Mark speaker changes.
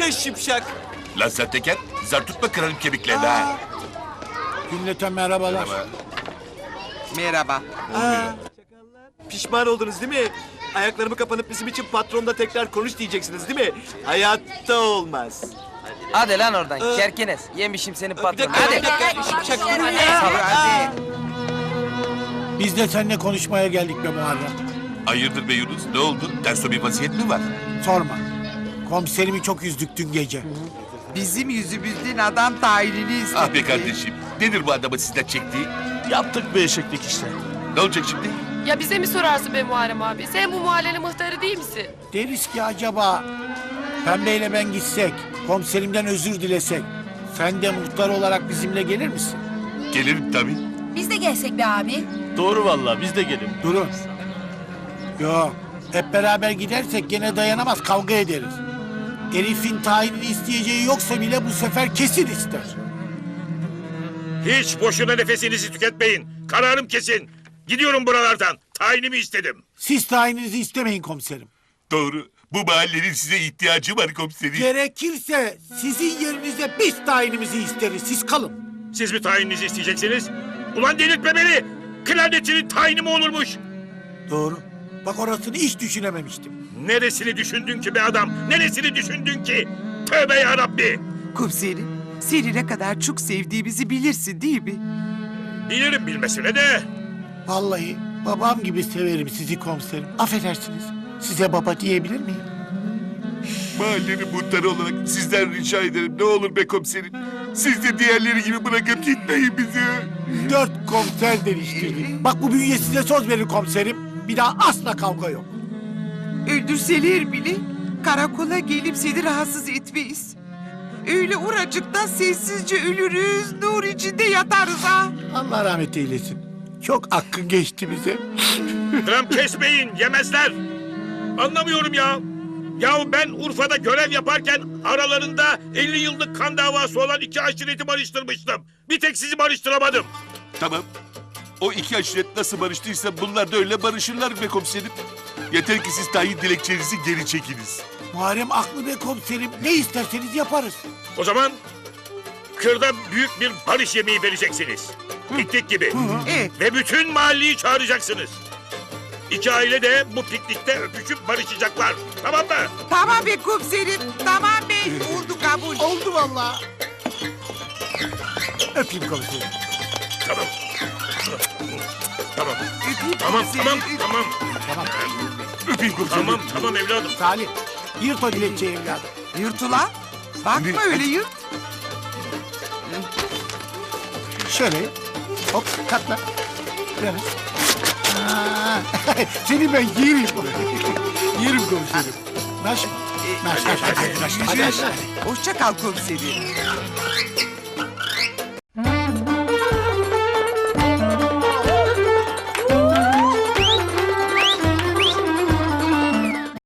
Speaker 1: Yaşa şipşak.
Speaker 2: Lan sen teker, zar tutma kırarım kemiklerini ha.
Speaker 3: Merhabalar.
Speaker 4: Merhaba.
Speaker 1: Pişman oldunuz değil mi? Ayaklarımı kapanıp bizim için patronda tekrar konuş diyeceksiniz değil mi? Hayatta olmaz.
Speaker 5: Hadi lan oradan kerkenes. Yemişim senin
Speaker 1: Bir
Speaker 5: patronu.
Speaker 1: dakika,
Speaker 5: Hadi.
Speaker 1: dakika. Şipşak dur ya.
Speaker 4: hadi.
Speaker 3: Biz de seninle konuşmaya geldik be Muharrem.
Speaker 2: Hayırdır be Yunus, ne oldu? Terso bir vaziyet mi var?
Speaker 3: Sorma. Komiserimi çok üzdük dün gece.
Speaker 4: Bizim yüzümüzden adam tayinini istedi.
Speaker 2: Ah be kardeşim, nedir bu adamın sizden çektiği?
Speaker 6: Yaptık bir eşeklik işte.
Speaker 2: Ne olacak şimdi?
Speaker 7: Ya bize mi sorarsın be Muharrem abi? Sen bu mahallenin muhtarı değil misin?
Speaker 3: Deriz ki acaba Pembe ile ben gitsek, komiserimden özür dilesek. Sen de muhtar olarak bizimle gelir misin?
Speaker 2: Gelirim tabii.
Speaker 8: Biz de gelsek be abi.
Speaker 6: Doğru vallahi biz de gelin.
Speaker 3: Durun. Yo, hep beraber gidersek gene dayanamaz kavga ederiz. Herifin tayinini isteyeceği yoksa bile bu sefer kesin ister.
Speaker 9: Hiç boşuna nefesinizi tüketmeyin. Kararım kesin. Gidiyorum buralardan. Tayinimi istedim.
Speaker 3: Siz tayininizi istemeyin komiserim.
Speaker 2: Doğru. Bu mahallenin size ihtiyacı var komiserim.
Speaker 3: Gerekirse sizin yerinize biz tayinimizi isteriz. Siz kalın.
Speaker 9: Siz mi tayininizi isteyeceksiniz? Ulan delirtme beni. Klarnetçinin tayini mi olurmuş?
Speaker 3: Doğru. Bak orasını hiç düşünememiştim.
Speaker 9: Neresini düşündün ki be adam? Neresini düşündün ki? Tövbe ya Rabbi.
Speaker 4: Komiserim, seni ne kadar çok sevdiğimizi bilirsin değil mi?
Speaker 9: Bilirim bilmesine de.
Speaker 3: Vallahi babam gibi severim sizi komiserim. Affedersiniz. Size baba diyebilir miyim?
Speaker 2: Mahallenin muhtarı olarak sizden rica ederim. Ne olur be komiserim. Siz de diğerleri gibi bırakıp gitmeyin bizi.
Speaker 3: Dört komiser değiştirdik. Bak bu bünye size söz verir komiserim. Bir daha asla kavga yok.
Speaker 4: Öldürseler bile karakola gelip seni rahatsız etmeyiz. Öyle oracıkta sessizce ölürüz, nur içinde yatarız ha.
Speaker 3: Allah rahmet eylesin. Çok hakkın geçti bize.
Speaker 9: Dram kesmeyin yemezler. Anlamıyorum ya. Ya ben Urfa'da görev yaparken aralarında 50 yıllık kan davası olan iki aşireti barıştırmıştım. Bir tek sizi barıştıramadım.
Speaker 2: Tamam. O iki aşiret nasıl barıştıysa bunlar da öyle barışırlar be komiserim. Yeter ki siz tayin dilekçenizi geri çekiniz.
Speaker 3: Muharrem aklı be komiserim. Ne isterseniz yaparız.
Speaker 9: O zaman kırda büyük bir barış yemeği vereceksiniz. Piknik gibi.
Speaker 4: Evet,
Speaker 9: Ve bütün mahalleyi çağıracaksınız. İki aile de bu piknikte öpüşüp barışacaklar. Tamam mı?
Speaker 4: tamam be komiserim, tamam be. Oldu kabul.
Speaker 3: Oldu vallahi. Öpeyim komiserim.
Speaker 9: Tamam. Tamam.
Speaker 4: Öpeyim
Speaker 9: Tamam,
Speaker 4: komiserim,
Speaker 9: tamam, tamam.
Speaker 3: Tamam.
Speaker 2: Öpeyim komiserim.
Speaker 9: Tamam, tamam evladım.
Speaker 3: Salih. Yırt o dilekçeyi evladım.
Speaker 4: Yırt ulan. Bakma öyle yırt.
Speaker 3: Şöyle. Hop katla. Biraz. Aa, Seni ben yerim. yerim komiserim. Naş. Naş naş naş naş. Hadi, hadi, hadi.
Speaker 4: Hoşça kal komiserim.